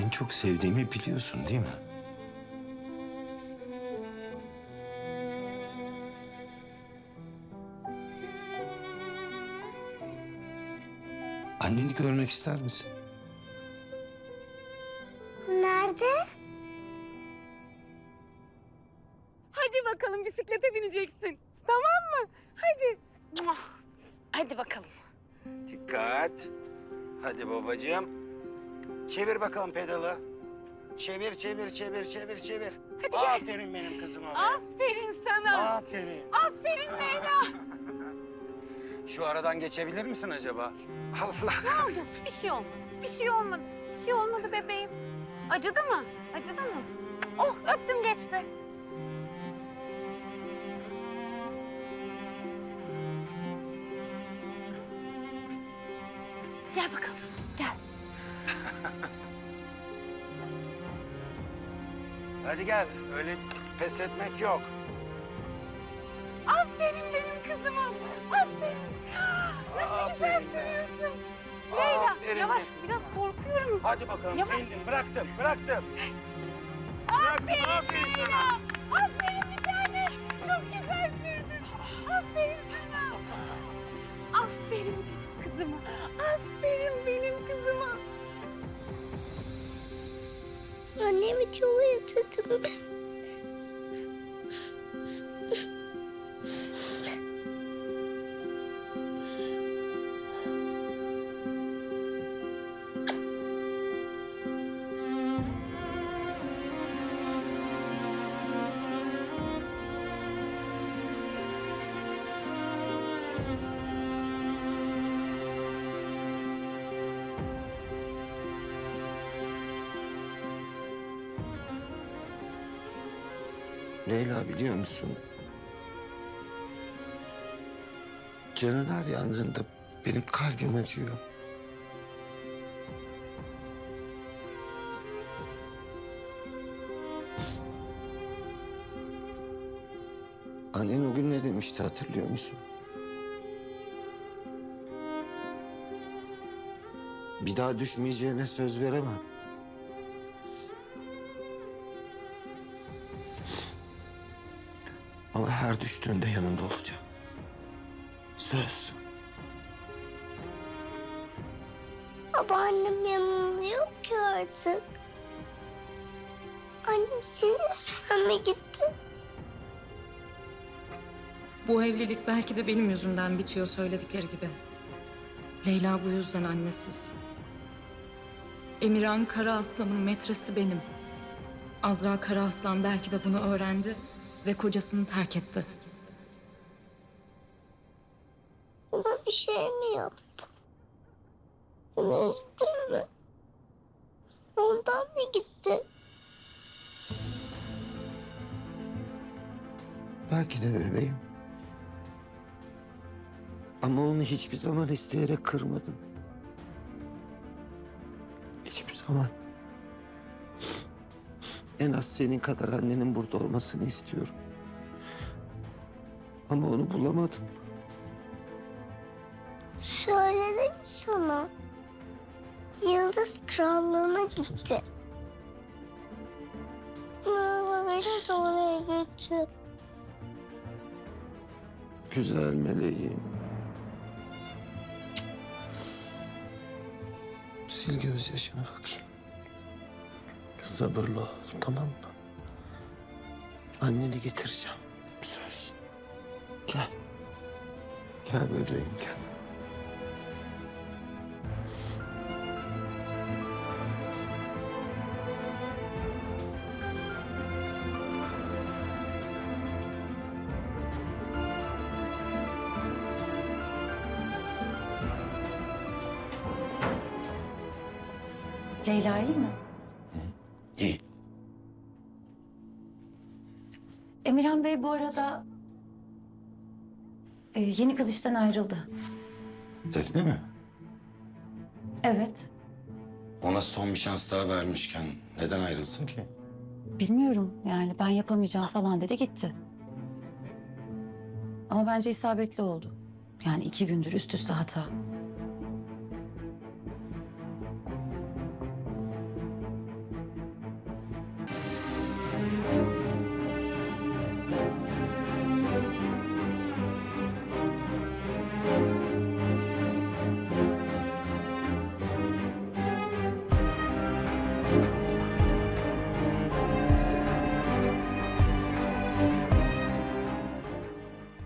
Seni çok sevdiğimi biliyorsun değil mi? Anneni görmek ister misin? Nerede? Hadi bakalım bisiklete bineceksin. Tamam mı? Hadi. Hadi bakalım. Dikkat. Hadi babacığım. Çevir bakalım pedalı. Çevir, çevir, çevir, çevir, çevir. Hadi gel. Aferin benim kızıma be. Aferin sana. Aferin. Aferin Leyla. Şu aradan geçebilir misin acaba? Allah. Ne oldu? Bir şey olmadı. Bir şey olmadı. Bir şey olmadı bebeğim. Acıdı mı? Acıdı mı? Oh öptüm geçti. Gel bakalım. Hadi gel. Öyle pes etmek yok. Aferin benim kızıma. Aferin. Nasıl güzel Aferin be. sürüyorsun. Leyla Aferin yavaş benim biraz korkuyorum. Hadi bakalım. Yavaş. İndim. Bıraktım, bıraktım. Bıraktım. Aferin sana. Leyla. Aferin bir tane. Çok güzel özledim ben. Leyla biliyor musun? Canılar yandığında benim kalbim acıyor. Annen o gün ne demişti hatırlıyor musun? Bir daha düşmeyeceğine söz veremem. Ama her düştüğünde yanında olacağım. Söz. Babaannem yanımda yok ki artık. Annem senin mi gitti? Bu evlilik belki de benim yüzümden bitiyor söyledikleri gibi. Leyla bu yüzden annesiz. Emirhan Kara Aslan'ın metresi benim. Azra Kara Aslan belki de bunu öğrendi ve kocasını terk etti. Ona bir şey mi yaptım? Onu üzdün mü? Ondan mı gitti? Belki de bebeğim. Ama onu hiçbir zaman isteyerek kırmadım. Hiçbir zaman. En az senin kadar annenin burada olmasını istiyorum. Ama onu bulamadım. Söyledim sana. Yıldız Krallığı'na gitti. Olur beni de oraya götür. Güzel meleğim. Sil gözyaşını bakayım. Sabırlı ol, tamam mı? Anneni getireceğim. Söz. Gel. Gel bebeğim gel. Leyla iyi mi? İyi. Emirhan Bey bu arada e, yeni kız işten ayrıldı. Defne mi? Evet. Ona son bir şans daha vermişken neden ayrılsın ki? Bilmiyorum yani ben yapamayacağım falan dedi gitti. Ama bence isabetli oldu. Yani iki gündür üst üste hata.